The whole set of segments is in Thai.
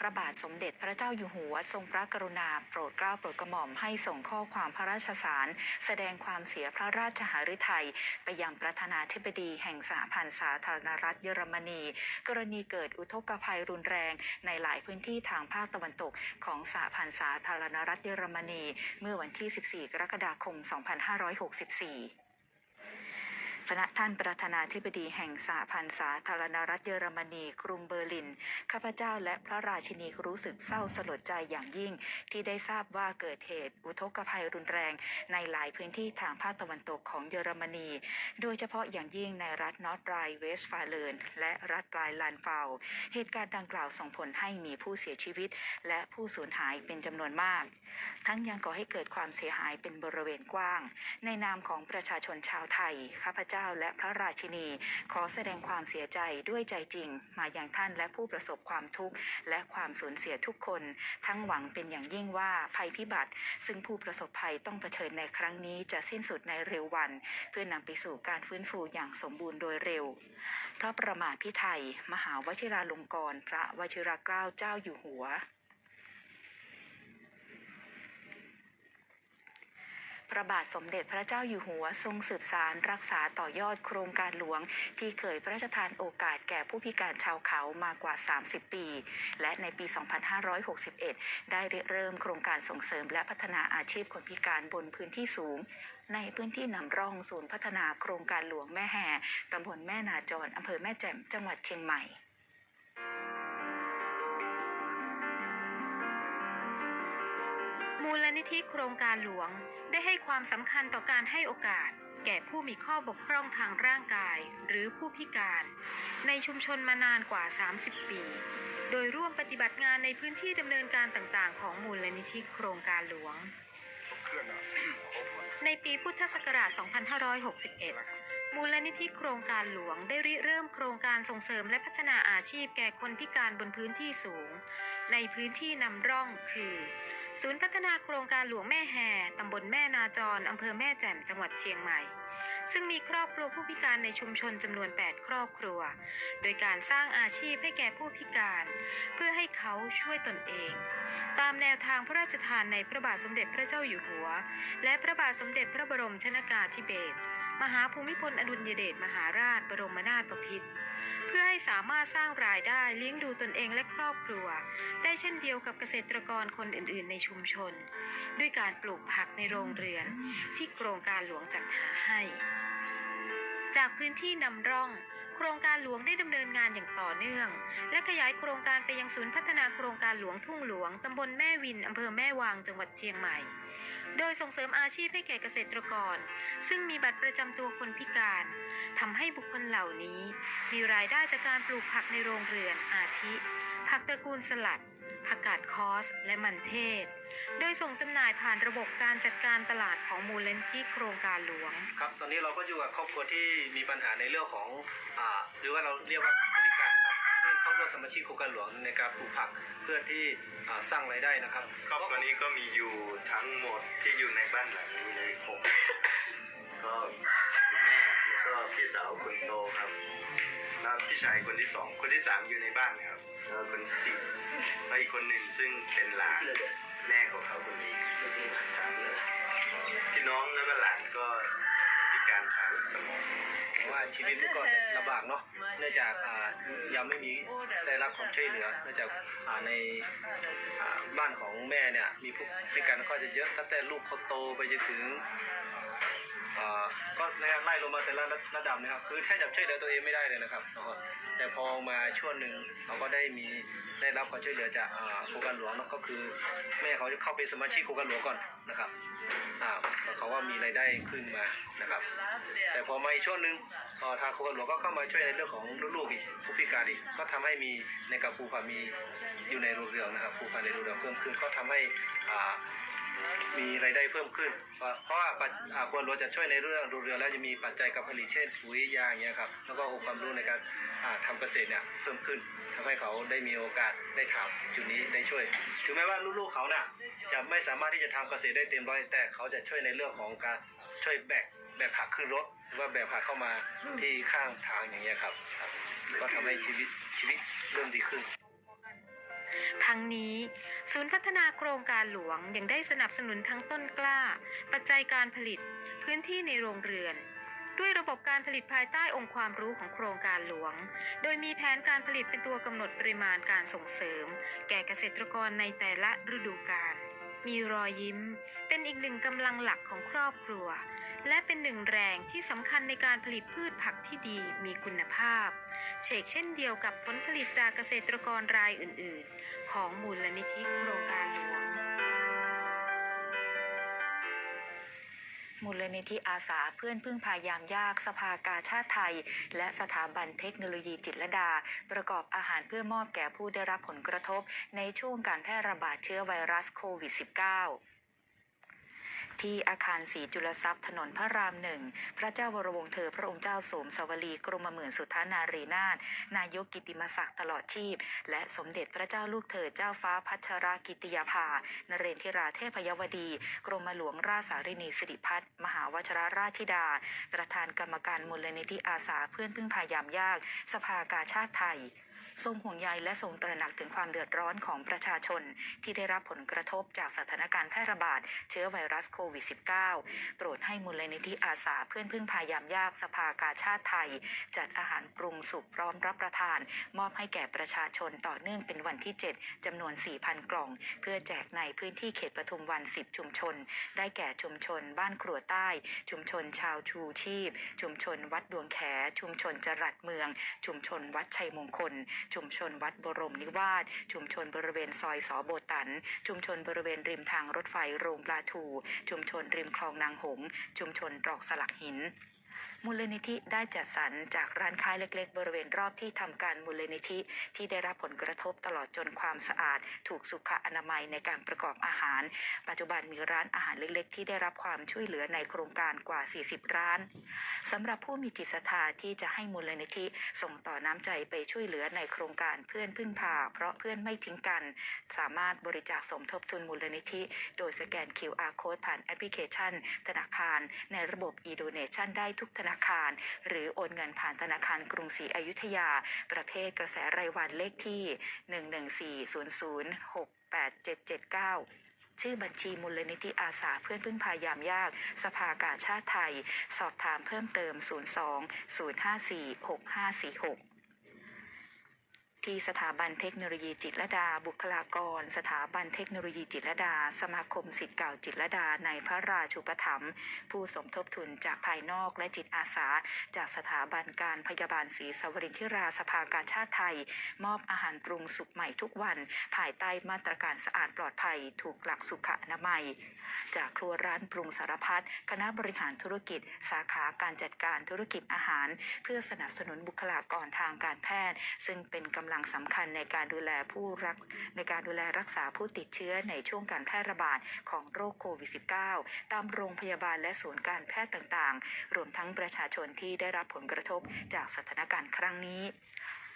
พระบาทสมเด็จพระเจ้าอยู่หัว ทรงพระกรุณาโปรดเกล้าโปรดกระหม่อมให้ส่งข้อความพระราชสาร แสดงความเสียพระราชหฤทัยไปยังประธานาธิบดีแห่งสหพันธ์สาธารณรัฐเยอรมนี กรณีเกิดอุทกภัยรุนแรงในหลายพื้นที่ทางภาคตะวันตกของสหพันธ์สาธารณรัฐเยอรมนี เมื่อวันที่ 14 กรกฎาคม 2564 คณะท่านประธานาธิบดีแห่งสหพันธ์สาธารณรัฐเยอรมนีกรุงเบอร์ลิน ข้าพเจ้าและพระราชินีรู้สึกเศร้าสลดใจอย่างยิ่ง ที่ได้ทราบว่าเกิดเหตุ อุทกภัยรุนแรงในหลายพื้นที่ทางภาคตะวันตกของเยอรมนี โดยเฉพาะอย่างยิ่งในรัฐนอร์ทไรน์เวสฟาเลนและรัฐไรน์แลนด์ฟาเหตุการณ์ดังกล่าวส่งผลให้มีผู้เสียชีวิต และผู้สูญหายเป็นจำนวนมาก ทั้งยังก่อให้เกิดความเสียหายเป็นบริเวณกว้าง ในนามของประชาชนชาวไทยข้าพเจ้าและพระราชินี ขอแสดงความเสียใจด้วยใจจริง มาอย่างท่านและผู้ประสบความทุกข์และความสูญเสียทุกคน ทั้งหวังเป็นอย่างยิ่งว่าภัยพิบัติ ซึ่งผู้ประสบภัยต้องเผชิญในครั้งนี้จะสิ้นสุดในเร็ววัน เพื่อนำไปสู่การฟื้นฟูอย่างสมบูรณ์โดยเร็วพระประมาพิไทยมหาวชิราลงกรณพระวชิรเกล้าเจ้าอยู่หัว พระบาทสมเด็จพระเจ้าอยู่หัวทรงสืบสารรักษาต่อยอดโครงการหลวง ที่เคยพระราชทานโอกาสแก่ผู้พิการชาวเขามากว่า 30 ปี และในปี 2561 ได้เริ่มโครงการส่งเสริมและพัฒนาอาชีพคนพิการบนพื้นที่สูง ในพื้นที่นำร่องศูนย์พัฒนาโครงการหลวงแม่แห่ตำบลแม่นาจรอำเภอแม่แจ่มจังหวัดเชียงใหม่ มูลนิธิโครงการหลวง ได้ให้ความสำคัญต่อการให้โอกาส แก่ผู้มีข้อบกพร่องทางร่างกาย หรือผู้พิการ ในชุมชนมานานกว่า 30 ปี โดยร่วมปฏิบัติงานในพื้นที่ดำเนินการต่างๆ ของมูลนิธิโครงการหลวง ในปีพุทธศักราช 2561มูลนิธิโครงการหลวงได้ริเริ่มโครงการส่งเสริมและพัฒนาอาชีพแก่คนพิการบนพื้นที่สูง ในพื้นที่นำร่องคือ ศูนย์พัฒนาโครงการหลวงแม่แห่ตำบลแม่นาจรอำเภอแม่แจ่มจังหวัดเชียงใหม่ ซึ่งมีครอบครัวผู้พิการในชุมชนจำนวน 8 ครอบครัว โดยการสร้างอาชีพให้แก่ผู้พิการ เพื่อให้เขาช่วยตนเอง ตามแนวทางพระราชทานในพระบาทสมเด็จพระเจ้าอยู่หัว และพระบาทสมเด็จพระบรมชนากาธิเบศร มหาภูมิพลอดุลยเดชมหาราชบรมนาถบพิตรเพื่อให้สามารถสร้างรายได้เลี้ยงดูตนเองและครอบครัว ได้เช่นเดียวกับเกษตรกรคนอื่น ๆ ในชุมชน ด้วยการปลูกผักในโรงเรือนที่โครงการหลวงจัดหาให้ จากพื้นที่นำร่อง ครงการหลวงได้ดำเนินงานอย่างต่อเนื่อง และขยายโครงการไปยังศูนย์พัฒนาโครงการหลวงทุ่งหลวงตำบลแม่วินอำเภอแม่วางจังหวัดเชียงใหม่ โดยส่งเสริมอาชีพให้แก่เกษตรกร ซึ่งมีบัตรประจำตัวคนพิการทำให้บุคคลเหล่านี้ มีรายได้จากการปลูกผักในโรงเรือนอาทิ ผักตระกูลสลัด ผักกาดคอส และมันเทศ โดยส่งจำหน่ายผ่านระบบการจัดการตลาดของมูลนิธิโครงการหลวง ครับ ตอนนี้เราก็อยู่กับครอบครัวที่มีปัญหาในเรื่องของอ่าหรือว่าเราเรียกว่าผู้พิการนะครับ ซึ่งเขาร่วมสมาชิกโครงการหลวงในการปลูกผักเพื่อที่อ่าสร้างรายได้นะครับ ครอบครัวนี้ก็มีอยู่ทั้งหมดที่อยู่ในบ้านหลังนี้เลยหกก็คุณแม่แล้วก็พี่สาวคนโตครับ แล้วพี่ชายคนที่สองคนที่สามอยู่ในบ้านครับแล้วคนที่สี่แล้วอีกคนหนึ่งซึ่งเป็นหลานแม่ของเขาคนนี้พี่น้องแล้วก็หลานก็พิการทางสมองเพราะว่าชีวิตมันก็จะลำบากเนาะเนื่องจากอ่ายังไม่มีได้รับความช่วยเหลือเนื่องจากอ่าในอ่าบ้านของแม่เนี่ยมีผู้พิการก็จะเยอะตั้งแต่ลูกเขาโตไปจนถึงอ่า ก็ไล่ลงมาแต่ละระดับนะครับ คือแทบจะช่วยเหลือตัวเองไม่ได้เลยนะครับแล้วก็แต่พอมาช่วงหนึ่งเราก็ได้มีได้รับความช่วยเหลือจากโครงการหลวงนะก็คือแม่เขาจะเข้าเป็นสมาชิกโครงการหลวงก่อนนะครับอ่าเขาว่ามีรายได้ขึ้นมานะครับ แต่พอมาอีกช่วงหนึ่งเอ่อทางโครงการหลวงก็เข้ามาช่วยในเรื่องของลูกๆอีกผู้พิการอีกก็ทำให้มีในกับภูผามีอยู่ในโรงเรือนนะครับภูผาในโรงเรือนเพิ่มขึ้นก็ทำให้อ่า มีรายได้เพิ่มขึ้น เพราะว่าปัจอ่าโครรหลวงจะช่วยในเรื่องโรงเรือแล้วจะมีปัจจัยการผลิตเช่นปุ๋ยยาอย่างเงี้ยครับแล้วก็องค์ความรู้ในการอ่าทำเกษตรเนี่ยเพิ่มขึ้นทำให้เขาได้มีโอกาสได้ทำจุดนี้ได้ช่วย ถึงแม้ว่าลูกๆเขาน่ะจะไม่สามารถที่จะทำเกษตรได้เต็มร้อยแต่เขาจะช่วยในเรื่องของการช่วยแบกแบกผักขึ้นรถหรือว่าแบกผักเข้ามาที่ข้างทางอย่างเงี้ยครับ ก็ทำให้ชีวิตชีวิตเริ่มดีขึ้น ทั้งนี้ ศูนย์พัฒนาโครงการหลวงยังได้สนับสนุนทั้งต้นกล้า ปัจจัยการผลิต พื้นที่ในโรงเรือน ด้วยระบบการผลิตภายใต้องค์ความรู้ของโครงการหลวง โดยมีแผนการผลิตเป็นตัวกำหนดปริมาณการส่งเสริม แก่เกษตรกรในแต่ละฤดูกาล มีรอยยิ้ม เป็นอีกหนึ่งกำลังหลักของครอบครัว และเป็นหนึ่งแรงที่สำคัญในการผลิตพืชผักที่ดีมีคุณภาพ เชกเช่นเดียวกับผลผลิตจากเกษตรกรรายอื่น ๆ ของมูลนิธิโครงการหลวง มูลนิธิอาสาเพื่อนพึ่งพายามยากสภากาชาติไทย และสถาบันเทคโนโลยีจิตรดา ประกอบอาหารเพื่อมอบแก่ผู้ได้รับผลกระทบ ในช่วงการแพร่ระบาดเชื้อไวรัสโควิด -19 ที่อาคารศรีจุลทรัพย์ถนนพระรามหนึ่ง พระเจ้าวรวงศ์เธอพระองค์เจ้าสมสวลีกรมหมื่นสุทธานารีนาถนายกกิติมศักดิ์ตลอดชีพ และสมเด็จพระเจ้าลูกเธอเจ้าฟ้าพัชรากิติยาภานเรนทิราเทพยวดี กรมหลวงราชสารินีสิริพัฒน์มหาวชรราชธิดา ประธานกรรมการมูลนิธิอาสาเพื่อนพึ่งพายามยาก สภากาชาติไทย ทรงห่วงใยและทรงตระหนักถึงความเดือดร้อนของประชาชน ที่ได้รับผลกระทบจากสถานการณ์แพร่ระบาด เชื้อไวรัสโควิด -19 โปรดให้มูลนิธิอาสาเพื่อนพึ่งพายามยากสภากาชาติไทย จัดอาหารปรุงสุกพร้อมรับประทาน มอบให้แก่ประชาชนต่อเนื่องเป็นวันที่ 7จำนวน 4,000 กล่อง เพื่อแจกในพื้นที่เขตปทุมวัน 10 ชุมชน ได้แก่ชุมชน บ้านครัวใต้ ชุมชนชาวชูชีพ ชุมชนวัดดวงแข ชุมชนจรัดเมือง ชุมชนวัดชัยมงคลชุมชนวัดบรมนิวาสชุมชนบริเวณซอยสอโบตัน ชุมชนบริเวณริมทางรถไฟโรงปลาทู ชุมชนริมคลองนางหง ชุมชนตรอกสลักหิน มูลนิธิได้จัดสรรจากร้านค้าเล็ก ๆ บริเวณรอบที่ทำการมูลนิธิที่ได้รับผลกระทบตลอดจนความสะอาด ถูกสุขอนามัยในการประกอบอาหาร ปัจจุบันมีร้านอาหารเล็ก ๆ ที่ได้รับความช่วยเหลือในโครงการกว่า 40 ร้านสำหรับผู้มีจิตศรัทธาที่จะให้มูลนิธิส่งต่อน้ำใจไปช่วยเหลือในโครงการเพื่อนพึ่งพา เพราะเพื่อนไม่ทิ้งกัน สามารถบริจาคสมทบทุนมูลนิธิ โดยสแกน QR code ผ่านแอปพลิเคชัน ธนาคาร ในระบบ e-donation ได้ทุกธนาคาร หรือโอนเงินผ่านธนาคารกรุงศรีอยุธยา ประเภทกระแสรายวันเลขที่ 11400687779ชื่อบัญชีมูลนิธิอาสาเพื่อนพึ่งพายามยาก สภากาชาติไทย สอบถามเพิ่มเติม 02 054 6546 ที่สถาบันเทคโนโลยีจิตรดา บุคลากร สถาบันเทคโนโลยีจิตรดา สมาคมสิทธิ์เก่าจิตรดา ในพระราชูปถัมภ์ผู้สมทบทุนจากภายนอกและจิตอาสา จากสถาบันการพยาบาลศรีสวรินทิราสภากาชาติไทย มอบอาหารปรุงสุกใหม่ทุกวัน ภายใต้มาตรการสะอาดปลอดภัย ถูกหลักสุขอนามัย จากครัวร้านปรุงสารพัดคณะบริหารธุรกิจ สาขาการจัดการธุรกิจอาหาร เพื่อสนับสนุนบุคลากรทางการแพทย์ ซึ่งเป็นกำลังสำคัญในการดูแลผู้รักในการดูแลรักษาผู้ติดเชื้อในช่วงการแพร่ระบาดของโรคโควิด -19 ตามโรงพยาบาลและศูนย์การแพทย์ต่างๆ รวมทั้งประชาชนที่ได้รับผลกระทบจากสถานการณ์ครั้งนี้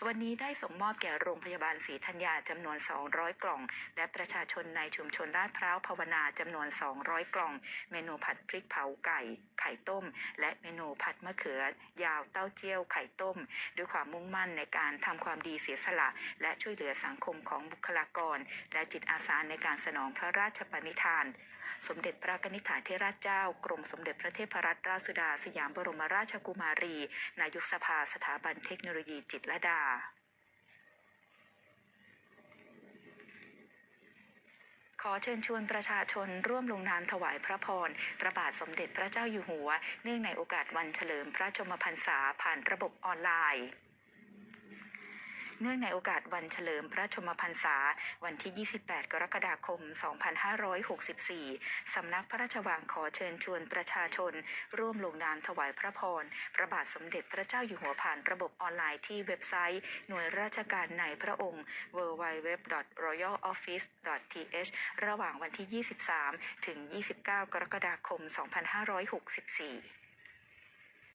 วันนี้ได้ส่งมอบแก่โรงพยาบาลศรีธัญญาจำนวน 200 กล่อง และประชาชนในชุมชนลาดพร้าวภาวนาจำนวน 200 กล่อง เมนูผัดพริกเผาไก่ ไข่ต้ม และเมนูผัดมะเขือ ยาวเต้าเจี้ยวไข่ต้ม ด้วยความมุ่งมั่นในการทำความดีเสียสละ และช่วยเหลือสังคมของบุคลากร และจิตอาสาในการสนองพระราชปณิธาน สมเด็จพระนิธิถาธิราชเจ้ากรมสมเด็จพระเทพรัตนราชสุดา สยามบรมราชกุมารี นายกสภาสถาบันเทคโนโลยีจิตรลดาขอเชิญชวนประชาชนร่วมลงนามถวายพระพรพระบาทสมเด็จพระเจ้าอยู่หัว เนื่องในโอกาสวันเฉลิมพระชมพรรษาผ่านระบบออนไลน์ เนื่องในโอกาสวันเฉลิมพระชนมพรรษา วันที่ 28 กรกฎาคม 2564 สำนักพระราชวังขอเชิญชวนประชาชน ร่วมลงนามถวายพระพร พระบาทสมเด็จพระเจ้าอยู่หัวผ่านระบบออนไลน์ที่เว็บไซต์ หน่วยราชการในพระองค์ www.royaloffice.th ระหว่างวันที่ 23 ถึง 29 กรกฎาคม 2564